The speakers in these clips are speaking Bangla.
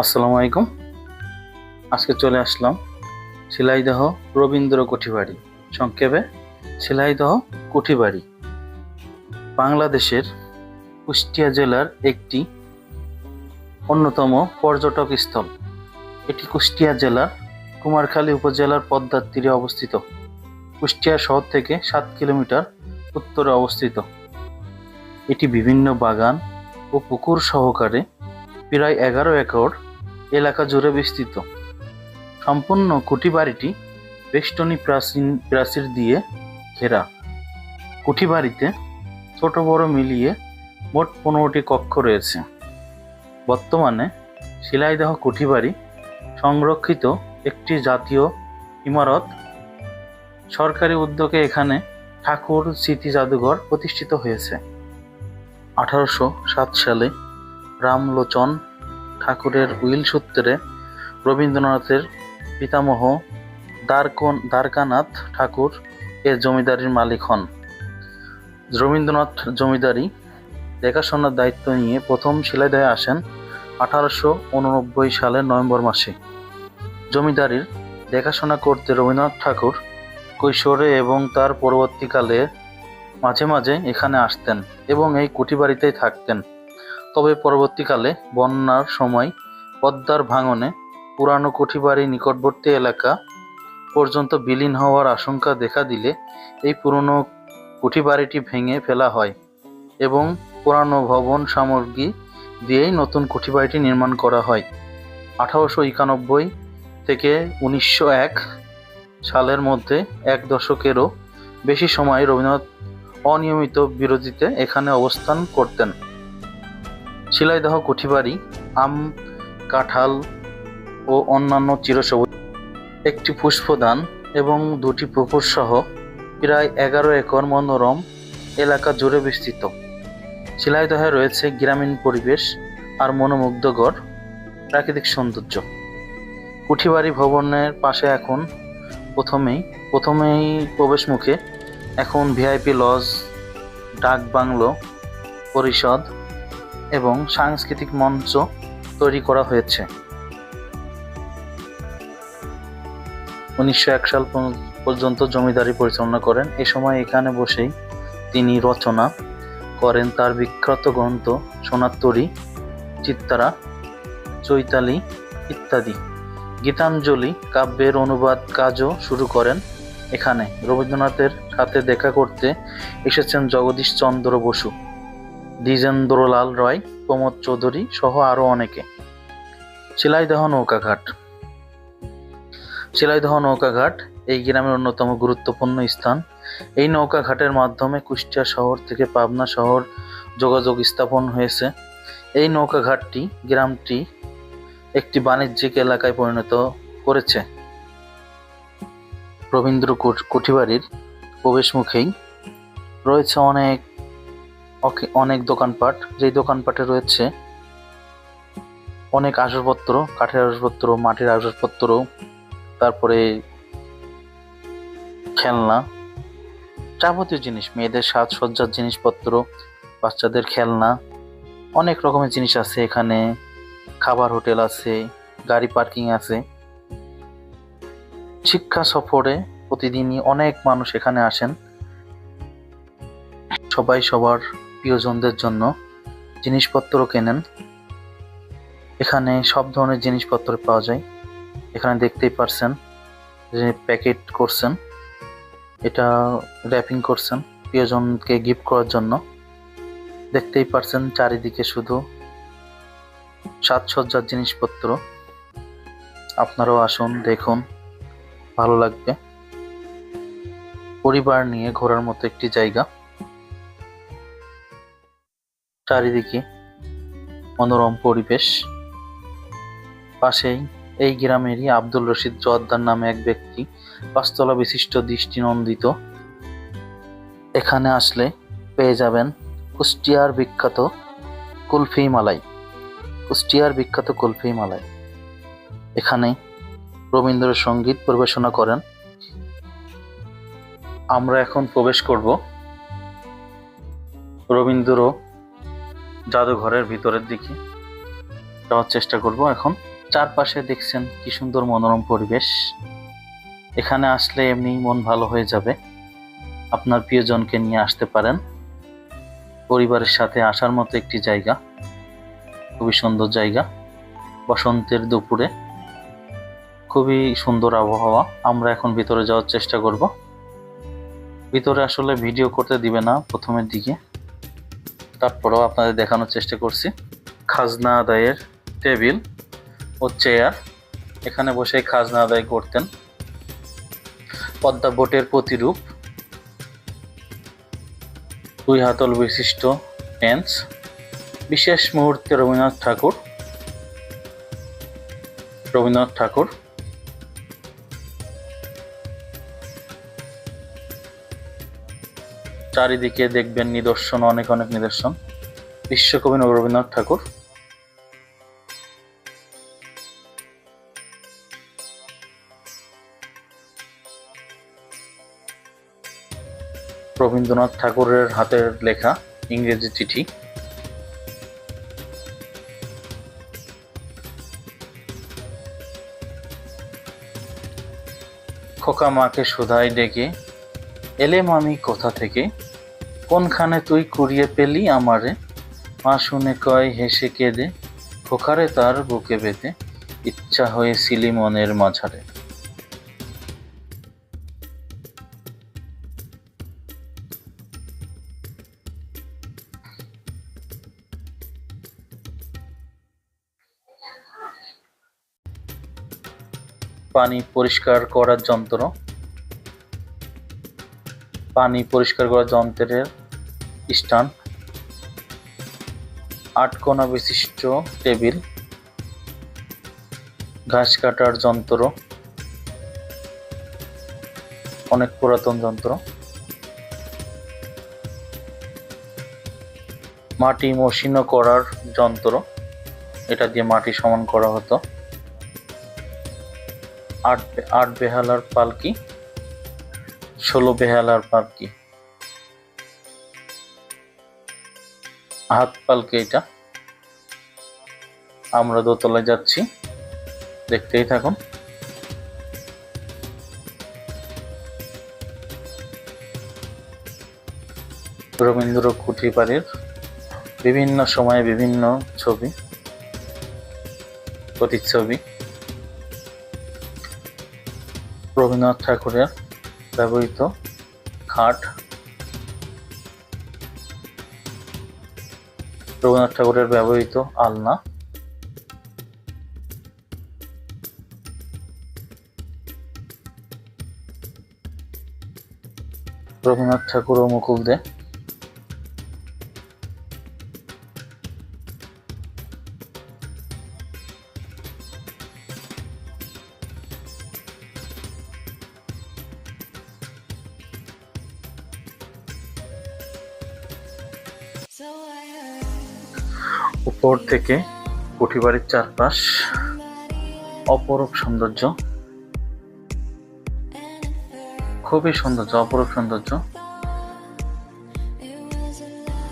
আসসালামু আলাইকুম। আজকে চলে আসলাম শিলাইদহ রবীন্দ্র কুঠিবাড়ি। সংক্ষেপে, শিলাইদহ কুঠিবাড়ি। বাংলাদেশের কুষ্টিয়া জেলার একটি অন্যতম পর্যটক স্থল। এটি কুষ্টিয়া জেলার কুমারখালী উপজেলার পদ্মার তীরে অবস্থিত। কুষ্টিয়া শহর থেকে সাত কিলোমিটার উত্তরে অবস্থিত। এটি বিভিন্ন বাগান ও পুকুর সহকারে প্রায় এগারো একর এলাকা জুড়ে বিস্তৃত। সম্পূর্ণ কুঠি বাড়িটি বেষ্টনী প্রাচীন প্রাচীর দিয়ে ঘেরা। কুঠি বাড়িতে ছোট বড় মিলিয়ে মোট পনেরোটি কক্ষ রয়েছে। বর্তমানে শিলাইদহ কুঠি বাড়ি সংরক্ষিত একটি জাতীয় ইমারত। সরকারি উদ্যোগে এখানে ঠাকুর স্মৃতি জাদুঘর প্রতিষ্ঠিত হয়েছে। আঠারোশো সাত সালে রামলোচন ঠাকুরের উইল সূত্রে রবীন্দ্রনাথের পিতামহ দ্বারকন, দ্বারকানাথ ঠাকুর এর জমিদারির মালিক হন। রবীন্দ্রনাথ জমিদারি দেখাশোনার দায়িত্ব নিয়ে প্রথম শিলাইদহে আসেন আঠারোশো উননব্বই সালের নভেম্বর মাসে। জমিদারির দেখাশোনা করতে রবীন্দ্রনাথ ঠাকুর কৈশোরে এবং তার পরবর্তীকালে মাঝে মাঝে এখানে আসতেন এবং এই কুঠি বাড়িতেই থাকতেন। তবে পরবর্তীকালে বন্যার সময় পদ্মার ভাঙনে পুরানো কুঠিবাড়ি নিকটবর্তী এলাকা পর্যন্ত বিলীন হওয়ার আশঙ্কা দেখা দিলে এই পুরনো কুঠিবাড়িটি ভেঙে ফেলা হয় এবং পুরানো ভবন সামগ্রী দিয়েই নতুন কুঠিবাড়িটি নির্মাণ করা হয়। আঠারোশো একানব্বই থেকে উনিশশো এক সালের মধ্যে এক দশকেরও বেশি সময় রবীন্দ্রনাথ অনিয়মিত বিরতিতে এখানে অবস্থান করতেন। শিলাইদহ, কুঠিবাড়ি, আম, কাঁঠাল ও অন্যান্য চিরসবুজ, একটি পুষ্পদান এবং দুটি পুকুর সহ প্রায় এগারো একর মনোরম এলাকা জুড়ে বিস্তৃত। শিলাইদহে রয়েছে গ্রামীণ পরিবেশ আর মনোমুগ্ধকর প্রাকৃতিক সৌন্দর্য। কুঠিবাড়ি ভবনের পাশে এখন প্রথমেই প্রথমেই প্রবেশ মুখে এখন ভিআইপি লজ ডাক বাংলো পরিষদ এবং সাংস্কৃতিক মঞ্চ তৈরি করা হয়েছে। উনিশশো এক সাল পর্যন্ত জমিদারি পরিচালনা করেন। এ সময় এখানে বসেই তিনি রচনা করেন। তার বিখ্যাত গ্রন্থ সোনাত্তরী চিত্তারা, চৈতালি ইত্যাদি। গীতাঞ্জলি, কাব্যের অনুবাদ, কাজও শুরু করেন এখানে। রবীন্দ্রনাথের সাথে দেখা করতে এসেছেন জগদীশ চন্দ্র বসু। দ্বিজেন্দ্রলাল রয়, প্রমোদ চৌধুরী সহ আরও অনেকে। শিলাইদহ নৌকাঘাট। শিলাইদহ নৌকাঘাট এই গ্রামের অন্যতম গুরুত্বপূর্ণ স্থান। এই নৌকাঘাটের মাধ্যমে কুষ্টিয়া শহর থেকে পাবনা শহর যোগাযোগ স্থাপন হয়েছে। এই নৌকাঘাটটি গ্রামটি একটি বাণিজ্যিক এলাকায় পরিণত করেছে। রবীন্দ্র কুঠ- কুঠিবাড়ির প্রবেশ মুখেই রয়েছে অনেক অনেক দোকানপাট। যেই দোকানপাটে রয়েছে, অনেক আসবাবপত্র, কাঠের আসবাবপত্র, মাটির আসবাবপত্র, তারপরে খেলনা, যাবতীয় জিনিস, মেয়েদের সাজসজ্জার জিনিসপত্র, বাচ্চাদের খেলনা, অনেক রকমের জিনিস আছে এখানে। খাবার হোটেল আছে, গাড়ি পার্কিং আছে। শিক্ষা সফরে প্রতিদিনই অনেক মানুষ এখানে আসেন। সবাই সবার প্রিয়জনদের জন্য জিনিসপত্র কেনেন। এখানে সব ধরনের জিনিসপত্র পাওয়া যায়। এখানে দেখতেই পারছেন যে প্যাকেট করছেন, এটা র্যাপিং করছেন প্রিয়জনকে গিফট করার জন্য। দেখতেই পারছেন চারিদিকে শুধু সাজসজ্জার জিনিসপত্র। আপনারাও আসুন, দেখুন, ভালো লাগবে। পরিবার নিয়ে ঘোরার মতো একটি জায়গা। চারিদিকে মনোরম পরিবেশ। পাশেই এই গ্রামেরই আব্দুল রশিদ জোয়াদ্দার নামে এক ব্যক্তি পাঁচতলা বিশিষ্ট দৃষ্টিনন্দিত এখানে আসলে পেয়ে যাবেন কুষ্টিয়ার বিখ্যাত কুলফি মালাই। কুষ্টিয়ার বিখ্যাত কুলফি মালাই। এখানে রবীন্দ্রসঙ্গীত পরিবেশনা করেন। আমরা এখন প্রবেশ করব। রবীন্দ্র জাদুঘরের ভিতরের দিকে যাওয়ার চেষ্টা করব এখন। চারপাশে দেখছেন কি সুন্দর মনোরম পরিবেশ। এখানে আসলে এমনি মন ভালো হয়ে যাবে। আপনার প্রিয়জনকে নিয়ে আসতে পারেন। পরিবারের সাথে আসার মতো একটি জায়গা। খুবই সুন্দর জায়গা। বসন্তের দুপুরে। খুবই সুন্দর আবহাওয়া। আমরা এখন ভিতরে যাওয়ার চেষ্টা করব। ভিতরে আসলে ভিডিও করতে দিবে না প্রথমের দিকে। তারপরেও আপনাদের দেখানোর চেষ্টা করছি। খাজনা আদায়ের টেবিল ও চেয়ার। এখানে বসে খাজনা আদায় করতেন। পদ্মা বোটের প্রতিরূপ। দুই হাতল বিশিষ্ট বেঞ্চ। বিশেষ মুহূর্তে রবীন্দ্রনাথ ঠাকুর। রবীন্দ্রনাথ ঠাকুর। চারিদিকে দেখবেন নিদর্শন, অনেক অনেক নিদর্শন। বিশ্বকবি রবীন্দ্রনাথ ঠাকুর। রবীন্দ্রনাথ ঠাকুরের হাতের লেখা ইংরেজি চিঠি। খোকা মাকে শোধাই ডেকে, এলেম আমি কোথা থেকে? কোনখানে তুই কুড়িয়ে পেলি আমারে? মা শুনে কয়, হেসে কেঁদে, খোকারে তার বুকে বেঁধে, ইচ্ছা হয়ে হয়েছিলি মনের মাঝারে। পানি পরিষ্কার করার যন্ত্র। পানি পরিষ্কার করার যন্ত্রের স্ট্যান্ড আট কোণা বিশিষ্ট টেবিল। ঘাস কাটার যন্ত্র। অনেক পুরাতন যন্ত্র। মাটি মসৃণ করার যন্ত্র। এটা দিয়ে মাটি সমান করা হতো। আট আট বেহালার পালকি। ষোলো বেহালার পালকি। হাত পালকি এটা। আমরা দোতলায় যাচ্ছি। দেখতেই থাকুন। রবীন্দ্র কুঠি বাড়ির বিভিন্ন সময়ে বিভিন্ন ছবি, প্রতিচ্ছবি। রবীন্দ্রনাথ ঠাকুরের ব্যবহৃত খাট। রবীন্দ্রনাথ ঠাকুরের ব্যবহৃত আলনা। রবীন্দ্রনাথ ঠাকুর ও মুকুল দে উপর থেকে কুঠিবাড়ির চারপাশ অপরূপ সৌন্দর্য খুবই সৌন্দর্য, অপরূপ সৌন্দর্য.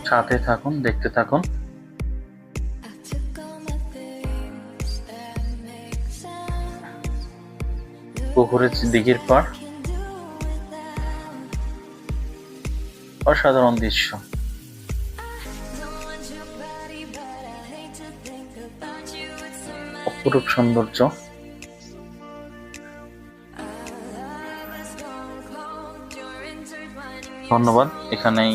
সাথে থাকুন, দেখতে থাকুন. পুকুরের দিঘির without. অসাধারণ দৃশ্য অপরূপ সৌন্দর্য। ধন্যবাদ এখানেই